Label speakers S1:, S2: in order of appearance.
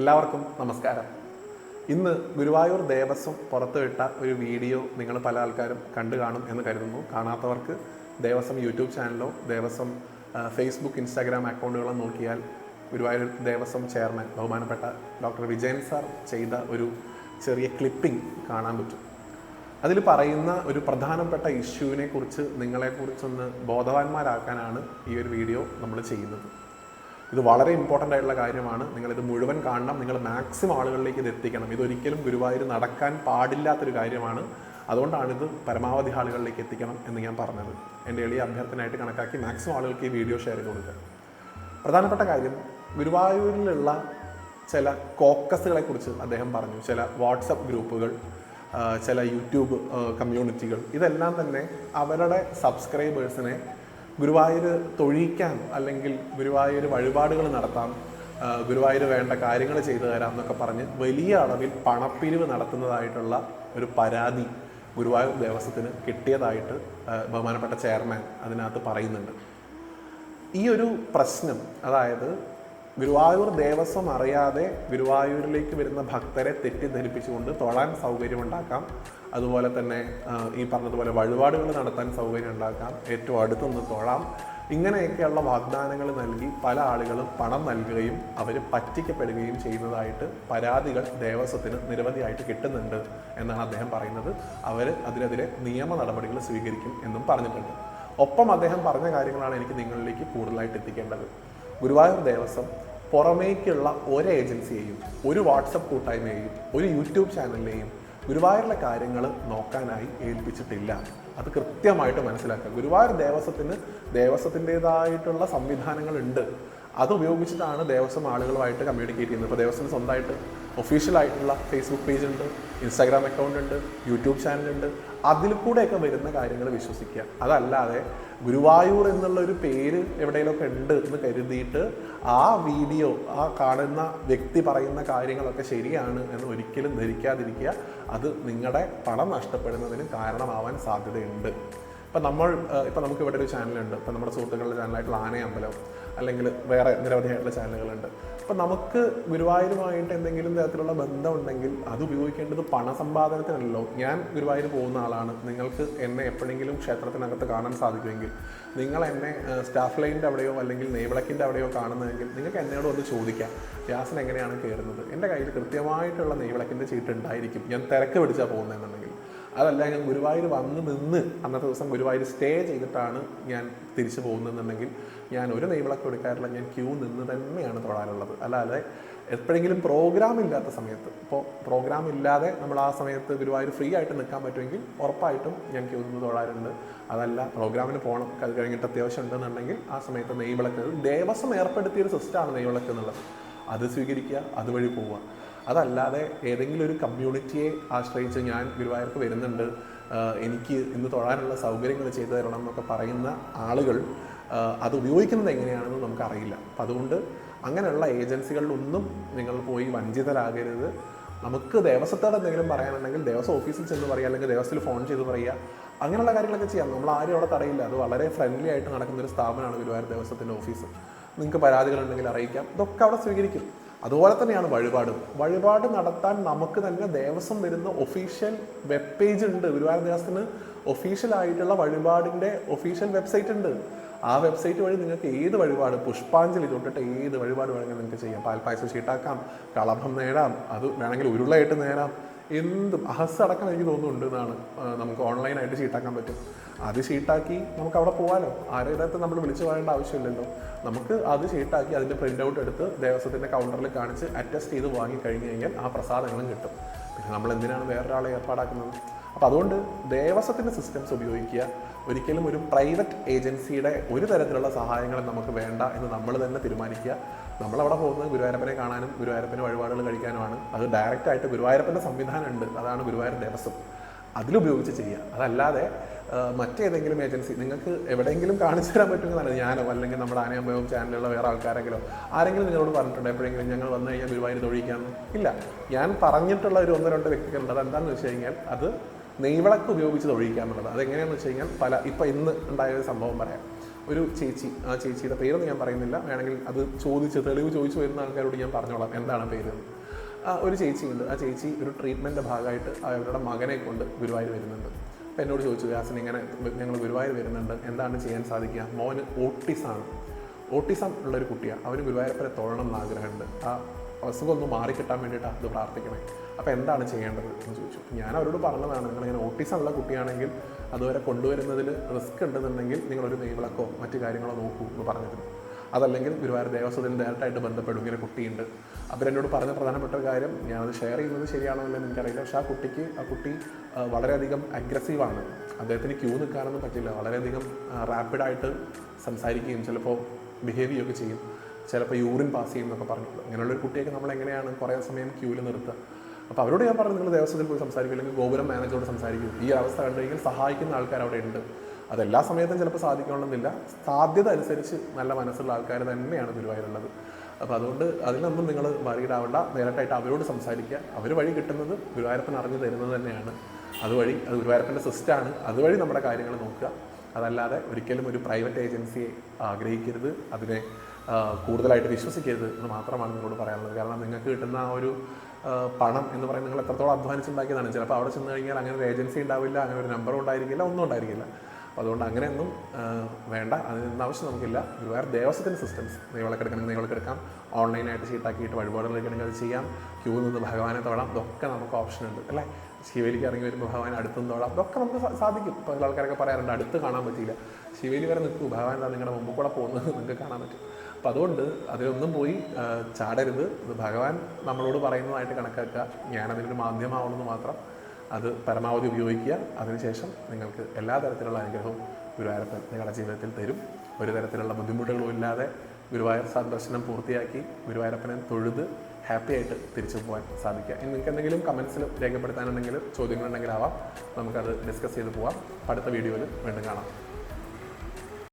S1: എല്ലാവർക്കും നമസ്കാരം. ഇന്ന് ഗുരുവായൂർ ദേവസ്വം പുറത്തുവിട്ട ഒരു വീഡിയോ നിങ്ങൾ പല ആൾക്കാരും കണ്ടു കാണും എന്ന് കരുതുന്നു. കാണാത്തവർക്ക് ദേവസ്വം യൂട്യൂബ് ചാനലോ ദേവസ്വം ഫേസ്ബുക്ക് ഇൻസ്റ്റാഗ്രാം അക്കൗണ്ടുകളോ നോക്കിയാൽ ഗുരുവായൂർ ദേവസ്വം ചെയർമാൻ ബഹുമാനപ്പെട്ട ഡോക്ടർ വിജയൻ സാർ ചെയ്ത ഒരു ചെറിയ ക്ലിപ്പിംഗ് കാണാൻ പറ്റും. അതിൽ പറയുന്ന ഒരു പ്രധാനപ്പെട്ട ഇഷ്യൂവിനെ കുറിച്ച് നിങ്ങളെക്കുറിച്ചൊന്ന് ബോധവാന്മാരാക്കാനാണ് ഈ ഒരു വീഡിയോ നമ്മൾ ചെയ്യുന്നത്. ഇത് വളരെ ഇമ്പോർട്ടന്റ് ആയിട്ടുള്ള കാര്യമാണ്. നിങ്ങളിത് മുഴുവൻ കാണണം. നിങ്ങൾ മാക്സിമം ആളുകളിലേക്ക് ഇത് എത്തിക്കണം. ഇതൊരിക്കലും ഗുരുവായൂർ നടക്കാൻ പാടില്ലാത്തൊരു കാര്യമാണ്. അതുകൊണ്ടാണ് ഇത് പരമാവധി ആളുകളിലേക്ക് എത്തിക്കണം എന്ന് ഞാൻ പറഞ്ഞത്. എന്റെ എളിയ അഭ്യർത്ഥനയായിട്ട് കണക്കാക്കി മാക്സിമം ആളുകൾക്ക് ഈ വീഡിയോ ഷെയർ ചെയ്ത് കൊടുക്കുക. പ്രധാനപ്പെട്ട കാര്യം ഗുരുവായൂരിലുള്ള ചില കോക്കസുകളെക്കുറിച്ച് അദ്ദേഹം പറഞ്ഞു. ചില വാട്സപ്പ് ഗ്രൂപ്പുകൾ ചില യൂട്യൂബ് കമ്മ്യൂണിറ്റികൾ ഇതെല്ലാം തന്നെ അവരുടെ സബ്സ്ക്രൈബേഴ്സിനെ ഗുരുവായൂർ തൊഴിക്കാം അല്ലെങ്കിൽ ഗുരുവായൂർ വഴിപാടുകൾ നടത്താം ഗുരുവായൂർ വേണ്ട കാര്യങ്ങൾ ചെയ്തു തരാം എന്നൊക്കെ പറഞ്ഞ് വലിയ അളവിൽ പണപ്പിരിവ് നടത്തുന്നതായിട്ടുള്ള ഒരു പരാതി ഗുരുവായൂർ ദേവസ്വത്തിന് കിട്ടിയതായിട്ട് ബഹുമാനപ്പെട്ട ചെയർമാൻ അതിനകത്ത് പറയുന്നുണ്ട്. ഈ ഒരു പ്രശ്നം അതായത് ഗുരുവായൂർ ദേവസ്വം അറിയാതെ ഗുരുവായൂരിലേക്ക് വരുന്ന ഭക്തരെ തെറ്റിദ്ധരിപ്പിച്ചുകൊണ്ട് തൊഴാൻ സൗകര്യമുണ്ടാക്കാം. അതുപോലെ തന്നെ ഈ പറഞ്ഞതുപോലെ വഴിപാടുകൾ നടത്താൻ സൗകര്യം ഉണ്ടാക്കാം ഏറ്റവും അടുത്തൊന്ന് തൊഴാം. ഇങ്ങനെയൊക്കെയുള്ള വാഗ്ദാനങ്ങൾ നൽകി പല ആളുകളും പണം നൽകുകയും അവർ പറ്റിക്കപ്പെടുകയും ചെയ്യുന്നതായിട്ട് പരാതികൾ ദേവസ്വത്തിന് നിരവധിയായിട്ട് കിട്ടുന്നുണ്ട് എന്നാണ് അദ്ദേഹം പറയുന്നത്. അവർ അതിനെതിരെ നിയമ നടപടികൾ സ്വീകരിക്കും എന്നും പറഞ്ഞിട്ടുണ്ട്. ഒപ്പം അദ്ദേഹം പറഞ്ഞ കാര്യങ്ങളാണ് എനിക്ക് നിങ്ങളിലേക്ക് കൂടുതലായിട്ട് എത്തിക്കേണ്ടത്. ഗുരുവായൂർ ദേവസ്വം പുറമേക്കുള്ള ഒരു ഏജൻസിയെയും ഒരു വാട്സപ്പ് കൂട്ടായ്മയെയും ഒരു യൂട്യൂബ് ചാനലിനെയും ഗുരുവായൂരിലെ കാര്യങ്ങൾ നോക്കാനായി ഏൽപ്പിച്ചിട്ടില്ല. അത് കൃത്യമായിട്ട് മനസ്സിലാക്കുക. ഗുരുവായൂർ ദേവസ്വത്തിന് ദേവസ്വത്തിന്റെതായിട്ടുള്ള സംവിധാനങ്ങളുണ്ട്. അത് ഉപയോഗിച്ചിട്ടാണ് ദേവസ്വം ആളുകളുമായിട്ട് കമ്മ്യൂണിക്കേറ്റ് ചെയ്യുന്നത്. ഇപ്പോൾ ദേവസ്വം സ്വന്തമായിട്ട് ഒഫീഷ്യൽ ആയിട്ടുള്ള ഫേസ്ബുക്ക് പേജ് ഉണ്ട് ഇൻസ്റ്റാഗ്രാം അക്കൗണ്ട് ഉണ്ട് യൂട്യൂബ് ചാനലുണ്ട് അതിൽ കൂടെയൊക്കെ വരുന്ന കാര്യങ്ങൾ വിശ്വസിക്കുക. അതല്ലാതെ ഗുരുവായൂർ എന്നുള്ള ഒരു പേര് എവിടെയെങ്കിലുമൊക്കെ ഉണ്ട് എന്ന് കരുതിയിട്ട് ആ വീഡിയോ ആ കാണുന്ന വ്യക്തി പറയുന്ന കാര്യങ്ങളൊക്കെ ശരിയാണ് എന്ന് ഒരിക്കലും ധരിക്കാതിരിക്കുക. അത് നിങ്ങളുടെ പണം നഷ്ടപ്പെടുന്നതിന് കാരണമാവാൻ സാധ്യതയുണ്ട്. ഇപ്പം നമ്മൾ ഇപ്പം നമുക്ക് ഇവിടെ ഒരു ചാനലുണ്ട് ഇപ്പം നമ്മുടെ സുഹൃത്തുക്കളുടെ ചാനലായിട്ടുള്ള ആനയമ്പലം. അല്ലെങ്കിൽ വേറെ നിരവധിയായിട്ടുള്ള ചാനലുകളുണ്ട്. അപ്പം നമുക്ക് ഗുരുവായൂരുമായിട്ട് എന്തെങ്കിലും തരത്തിലുള്ള ബന്ധമുണ്ടെങ്കിൽ അത് ഉപയോഗിക്കേണ്ടത് പണസമ്പാദനത്തിനല്ലോ ഞാൻ ഗുരുവായൂർ പോകുന്ന ആളാണ്. നിങ്ങൾക്ക് എന്നെ എപ്പോഴെങ്കിലും ക്ഷേത്രത്തിനകത്ത് കാണാൻ സാധിക്കുമെങ്കിൽ നിങ്ങൾ എന്നെ സ്റ്റാഫ് ലൈനിന്റെ അവിടെയോ അല്ലെങ്കിൽ നെയ്വിളക്കിന്റെ അവിടെയോ കാണുന്നതെങ്കിൽ നിങ്ങൾക്ക് എന്നോട് ഒന്ന് ചോദിക്കാം വ്യാസൻ എങ്ങനെയാണ് കയറുന്നത്? എന്റെ കയ്യിൽ കൃത്യമായിട്ടുള്ള നെയ്വിളക്കിന്റെ ചീട്ട് ഉണ്ടായിരിക്കും. ഞാൻ തിരക്ക് പിടിച്ചാൽ പോകുന്നതെന്നുണ്ടെങ്കിൽ. അതല്ല ഞാൻ ഗുരുവായൂർ വന്ന് നിന്ന് അന്നത്തെ ദിവസം ഗുരുവായൂർ സ്റ്റേ ചെയ്തിട്ടാണ് ഞാൻ തിരിച്ചു പോകുന്നതെന്നുണ്ടെങ്കിൽ ഞാൻ ഒരു നെയ്വിളക്ക് എടുക്കാറില്ല ഞാൻ ക്യൂ നിന്ന് തന്നെയാണ് തൊഴാനുള്ളത് അല്ലാതെ എപ്പോഴെങ്കിലും പ്രോഗ്രാം ഇല്ലാത്ത സമയത്ത് ഇപ്പോൾ പ്രോഗ്രാം ഇല്ലാതെ നമ്മൾ ആ സമയത്ത് ഗുരുവായൂർ ഫ്രീ ആയിട്ട് നിൽക്കാൻ പറ്റുമെങ്കിൽ ഉറപ്പായിട്ടും ഞാൻ ക്യൂ നിന്ന് തൊഴാറുണ്ട്. അതല്ല പ്രോഗ്രാമിന് പോകണം അത് കഴിഞ്ഞിട്ട് അത്യാവശ്യം ഉണ്ടെന്നുണ്ടെങ്കിൽ ആ സമയത്ത് നെയ്വിളക്ക് ദേവസ്വം ഏർപ്പെടുത്തിയൊരു സിസ്റ്റമാണ് നെയ്വിളക്ക് എന്നുള്ളത്. അത് സ്വീകരിക്കുക അതുവഴി പോവുക. അതല്ലാതെ ഏതെങ്കിലും ഒരു കമ്മ്യൂണിറ്റിയെ ആശ്രയിച്ച് ഞാൻ ഗുരുവായൂർക്ക് വരുന്നുണ്ട്. എനിക്ക് ഇന്ന് തൊഴാനുള്ള സൗകര്യങ്ങൾ ചെയ്തു തരണം എന്നൊക്കെ പറയുന്ന ആളുകൾ അത് ഉപയോഗിക്കുന്നത് എങ്ങനെയാണെന്ന് നമുക്കറിയില്ല. അപ്പം അതുകൊണ്ട് അങ്ങനെയുള്ള ഏജൻസികളിലൊന്നും നിങ്ങൾ പോയി വഞ്ചിതരാകരുത്. നമുക്ക് ദേവസ്വത്തോട് എന്തെങ്കിലും പറയാനുണ്ടെങ്കിൽ ദേവസ്വം ഓഫീസിൽ ചെന്ന് പറയുക അല്ലെങ്കിൽ ദേവസ്വത്തിൽ ഫോൺ ചെയ്ത് പറയുക അങ്ങനെയുള്ള കാര്യങ്ങളൊക്കെ ചെയ്യാം. നമ്മൾ ആരും അവിടെ തടയില്ല. അത് വളരെ ഫ്രണ്ട്ലി ആയിട്ട് നടക്കുന്ന ഒരു സ്ഥാപനമാണ് ഗുരുവായൂർ ദേവസ്വത്തിന്റെ ഓഫീസ്. നിങ്ങൾക്ക് പരാതികളുണ്ടെങ്കിൽ അറിയിക്കാം. ഇതൊക്കെ അവിടെ സ്വീകരിക്കും. അതുപോലെ തന്നെയാണ് വഴിപാടും. വഴിപാട് നടത്താൻ നമുക്ക് തന്നെ ദേവസ്വം വരുന്ന ഒഫീഷ്യൽ വെബ് പേജ് ഉണ്ട്. ഗുരുവായൂർ ദേവസ്വത്തിന് ഒഫീഷ്യൽ ആയിട്ടുള്ള വഴിപാടിന്റെ ഒഫീഷ്യൽ വെബ്സൈറ്റ് ഉണ്ട്. ആ വെബ്സൈറ്റ് വഴി നിങ്ങൾക്ക് ഏത് വഴിപാട് പുഷ്പാഞ്ജലി തൊട്ടിട്ട് ഏത് വഴിപാട് വേണമെങ്കിൽ നിങ്ങൾക്ക് ചെയ്യാം. പാൽപ്പായസം ചീട്ടാക്കാം കളഭം നേടാം അത് വേണമെങ്കിൽ ഉരുളയായിട്ട് നേരാം എന്തും. അഹസ് അടക്കം എനിക്ക് തോന്നുന്നുണ്ട് എന്നാണ് നമുക്ക് ഓൺലൈനായിട്ട് ചീട്ടാക്കാൻ പറ്റും. അത് ചീട്ടാക്കി നമുക്ക് അവിടെ പോകാമല്ലോ ആരുടെ നമ്മൾ വിളിച്ചു പറയേണ്ട ആവശ്യമില്ലല്ലോ. നമുക്ക് അത് ചീട്ടാക്കി അതിന്റെ പ്രിന്റ് ഔട്ട് എടുത്ത് ദേവസ്വത്തിന്റെ കൗണ്ടറിൽ കാണിച്ച് അറ്റസ്റ്റ് ചെയ്ത് വാങ്ങി കഴിഞ്ഞ് കഴിഞ്ഞാൽ ആ പ്രസാദങ്ങളും കിട്ടും. പിന്നെ നമ്മൾ എന്തിനാണ് വേറൊരാളെ ഏർപ്പാടാക്കുന്നത്? അപ്പോൾ അതുകൊണ്ട് ദേവസ്വത്തിന്റെ സിസ്റ്റംസ് ഉപയോഗിക്കുക. ഒരിക്കലും ഒരു പ്രൈവറ്റ് ഏജൻസിയുടെ ഒരു തരത്തിലുള്ള സഹായങ്ങളും നമുക്ക് വേണ്ട എന്ന് നമ്മൾ തന്നെ തീരുമാനിക്കുക. നമ്മളവിടെ പോകുന്നത് ഗുരുവായൂരപ്പനെ കാണാനും ഗുരുവായൂരപ്പന് വഴിപാടുകൾ കഴിക്കാനുമാണ്. അത് ഡയറക്റ്റ് ആയിട്ട് ഗുരുവായൂരപ്പന്റെ സംവിധാനം ഉണ്ട് അതാണ് ഗുരുവായൂർ ദേവസ്വം. അതിലുപയോഗിച്ച് ചെയ്യുക. അതല്ലാതെ മറ്റേതെങ്കിലും ഏജൻസി നിങ്ങൾക്ക് എവിടെയെങ്കിലും കാണിച്ചു തരാൻ പറ്റുമെന്നാണ് ഞാനോ അല്ലെങ്കിൽ നമ്മുടെ ആനയമ്പയോ ചാനലിലുള്ള വേറെ ആൾക്കാരെങ്കിലോ ആരെങ്കിലും നിങ്ങളോട് പറഞ്ഞിട്ടുണ്ട് എപ്പോഴെങ്കിലും ഞങ്ങൾ വന്നു കഴിഞ്ഞാൽ ഗുരുവായൂർ തൊഴിക്കാമെന്ന് ഇല്ല. ഞാൻ പറഞ്ഞിട്ടുള്ള ഒരു ഒന്ന് രണ്ട് വ്യക്തികളുണ്ട്. അതെന്താണെന്ന് വെച്ച് കഴിഞ്ഞാൽ അത് നെയ്വിളക്ക് ഉപയോഗിച്ച് തൊഴിക്കാമെന്നുള്ളത് അതെങ്ങനെയാണെന്ന് വെച്ച് കഴിഞ്ഞാൽ പല ഇപ്പം ഇന്ന് ഉണ്ടായ ഒരു സംഭവം പറയാം. ഒരു ചേച്ചി ആ ചേച്ചിയുടെ പേരൊന്നും ഞാൻ പറയുന്നില്ല. വേണമെങ്കിൽ അത് ചോദിച്ച് തെളിവ് ചോദിച്ചു വരുന്ന ആൾക്കാരോട് ഞാൻ പറഞ്ഞോളാം എന്താണ് പേര്. ഒരു ചേച്ചിയുണ്ട് ആ ചേച്ചി ഒരു ട്രീറ്റ്മെന്റിന്റെ ഭാഗമായിട്ട് അവരുടെ മകനെ കൊണ്ട് ഗുരുവായൂർ വരുന്നുണ്ട്. അപ്പോൾ എന്നോട് ചോദിച്ചു വ്യാസൻ ഇങ്ങനെ ഞങ്ങൾ ഗുരുവായൂർ വരുന്നുണ്ട്. എന്താണ് ചെയ്യാൻ സാധിക്കുക? മോന് ഓട്ടിസാണ്. ഓട്ടിസം ഉള്ളൊരു കുട്ടിയാണ് അവന് ഗുരുവായൂരപ്പനെ തൊഴണം എന്ന് ആഗ്രഹമുണ്ട്. ആ അസുഖം ഒന്ന് മാറിക്കിട്ടാൻ വേണ്ടിയിട്ടാണ് അത് പ്രാർത്ഥിക്കണേ. അപ്പോൾ എന്താണ് ചെയ്യേണ്ടത് എന്ന് ചോദിച്ചു. ഞാൻ അവരോട് പറഞ്ഞതാണ് നിങ്ങളിങ്ങനെ ഓട്ടിസം ഉള്ള കുട്ടിയാണെങ്കിൽ അതുവരെ കൊണ്ടുവരുന്നതിൽ റിസ്ക് ഉണ്ടെന്നുണ്ടെങ്കിൽ നിങ്ങളൊരു നെയ്വിളക്കോ മറ്റു കാര്യങ്ങളോ നോക്കൂ എന്ന് പറഞ്ഞിരുന്നു. അതല്ലെങ്കിൽ ഗുരുവായൂർ ദേവസ്വത്തിൽ ഡയറക്റ്റായിട്ട് ബന്ധപ്പെടും ഇങ്ങനെ കുട്ടിയുണ്ട്. അപ്പോൾ എന്നോട് പറഞ്ഞ പ്രധാനപ്പെട്ട ഒരു കാര്യം ഞാനത് ഷെയർ ചെയ്യുന്നത് ശരിയാണോ എന്ന് എനിക്കറിയില്ല. പക്ഷേ ആ കുട്ടിക്ക് ആ കുട്ടി വളരെയധികം അഗ്രസീവാണ് അദ്ദേഹത്തിന് ക്യൂ നിൽക്കാനൊന്നും പറ്റില്ല. വളരെയധികം റാപ്പിഡായിട്ട് സംസാരിക്കുകയും ചിലപ്പോൾ ബിഹേവ് ചെയ്യുകയൊക്കെ ചെയ്യും. ചിലപ്പോൾ യൂറിൻ പാസ് ചെയ്യും എന്നൊക്കെ പറഞ്ഞിട്ടുണ്ട് അങ്ങനെയുള്ളൊരു കുട്ടിയൊക്കെ നമ്മൾ എങ്ങനെയാണ് കുറേ സമയം ക്യൂവിൽ നിർത്തുക? അപ്പോൾ അവരോട് ഞാൻ പറഞ്ഞു നിങ്ങൾ ദേവസ്വത്തിൽ പോയി സംസാരിക്കും അല്ലെങ്കിൽ ഗോപുരം മാനേജറോട് സംസാരിക്കും. ഈ അവസ്ഥ കണ്ടു സഹായിക്കുന്ന ആൾക്കാർ അവിടെ ഉണ്ട്. അതെല്ലാ സമയത്തും ചിലപ്പോൾ സാധിക്കണമെന്നില്ല. സാധ്യത അനുസരിച്ച് നല്ല മനസ്സുള്ള ആൾക്കാർ തന്നെയാണ് ഗുരുവായൂരുള്ളത്. അപ്പോൾ അതുകൊണ്ട് അതിനൊന്നും നിങ്ങൾ വറീഡാവണ്ട നേരിട്ടായിട്ട് അവരോട് സംസാരിക്കുക. അവർ വഴി കിട്ടുന്നത് ഗുരുവായൂരപ്പൻ അറിഞ്ഞു തരുന്നത് തന്നെയാണ്. അതുവഴി അത് ഗുരുവായൂരപ്പന്റെ സിസ്റ്റാണ് അതുവഴി നമ്മുടെ കാര്യങ്ങൾ നോക്കുക. അതല്ലാതെ ഒരിക്കലും ഒരു പ്രൈവറ്റ് ഏജൻസിയെ ആഗ്രഹിക്കരുത്. അതിനെ കൂടുതലായിട്ട് വിശ്വസിക്കരുത് എന്ന് മാത്രമാണ് നിങ്ങളോട് പറയാനുള്ളത്. കാരണം നിങ്ങൾക്ക് കിട്ടുന്ന ആ ഒരു പണം എന്ന് പറയുന്നത് നിങ്ങൾ എത്രത്തോളം അധ്വാനിച്ചുണ്ടാക്കിയതാണ്. ചിലപ്പോൾ അവിടെ ചെന്ന് കഴിഞ്ഞാൽ അങ്ങനെ ഒരു ഏജൻസി ഉണ്ടാവില്ല അങ്ങനെ ഒരു നമ്പർ ഉണ്ടായിരിക്കില്ല ഒന്നും ഉണ്ടായിരിക്കില്ല. അപ്പോൾ അതുകൊണ്ട് അങ്ങനെയൊന്നും വേണ്ട അതിനൊന്നും ആവശ്യം നമുക്കില്ല. ഗുരുവായൂർ ദേവസ്വത്തിന്റെ സിസ്റ്റംസ് നെയ്വിളക്കെടുക്കണമെങ്കിൽ എടുക്കാം ഓൺലൈനായിട്ട് ചീട്ടാക്കിയിട്ട് വഴിപാടുകൾ എടുക്കണമെങ്കിൽ അത് ചെയ്യാം. ക്യൂ നിന്ന് ഭഗവാനെ തൊഴാം ഇതൊക്കെ നമുക്ക് ഓപ്ഷൻ ഉണ്ട് അല്ലേ? ശിവേലിക്ക് ഇറങ്ങി വരുമ്പോൾ ഭഗവാൻ അടുത്തും തൊഴാം. ഇതൊക്കെ നമുക്ക് സാധിക്കും. ഇപ്പോൾ ആൾക്കാരൊക്കെ പറയാറുണ്ട് അടുത്ത് കാണാൻ പറ്റിയില്ല. ശിവേലി വരെ നിൽക്കൂ. ഭഗവാൻ നിങ്ങളുടെ മുമ്പ് കൂടെ പോകുന്നത്? നിങ്ങൾക്ക് കാണാൻ പറ്റും. അപ്പം അതുകൊണ്ട് അതിലൊന്നും പോയി ചാടരുത്. ഇത് ഭഗവാൻ നമ്മളോട് പറയുന്നതായിട്ട് കണക്കാക്കുക. ഞാൻ ഞാനതിനൊരു മാധ്യമമാവണമെന്ന് മാത്രം അത് പരമാവധി ഉപയോഗിക്കുക. അതിനുശേഷം നിങ്ങൾക്ക് എല്ലാ തരത്തിലുള്ള അനുഗ്രഹവും ഗുരുവായൂരപ്പൻ നിങ്ങളുടെ ജീവിതത്തിൽ തരും. ഒരു തരത്തിലുള്ള ബുദ്ധിമുട്ടുകളും ഇല്ലാതെ ഗുരുവായൂർ സന്ദർശനം പൂർത്തിയാക്കി ഗുരുവായൂരപ്പനെ തൊഴുത് ഹാപ്പി ആയിട്ട് തിരിച്ചു പോകാൻ സാധിക്കുക. ഇനി നിങ്ങൾക്ക് എന്തെങ്കിലും കമൻസിൽ രേഖപ്പെടുത്താനുണ്ടെങ്കിൽ ചോദ്യങ്ങളുണ്ടെങ്കിലാവാം നമുക്കത് ഡിസ്കസ് ചെയ്ത് പോവാം. അടുത്ത വീഡിയോയിൽ വീണ്ടും കാണാം.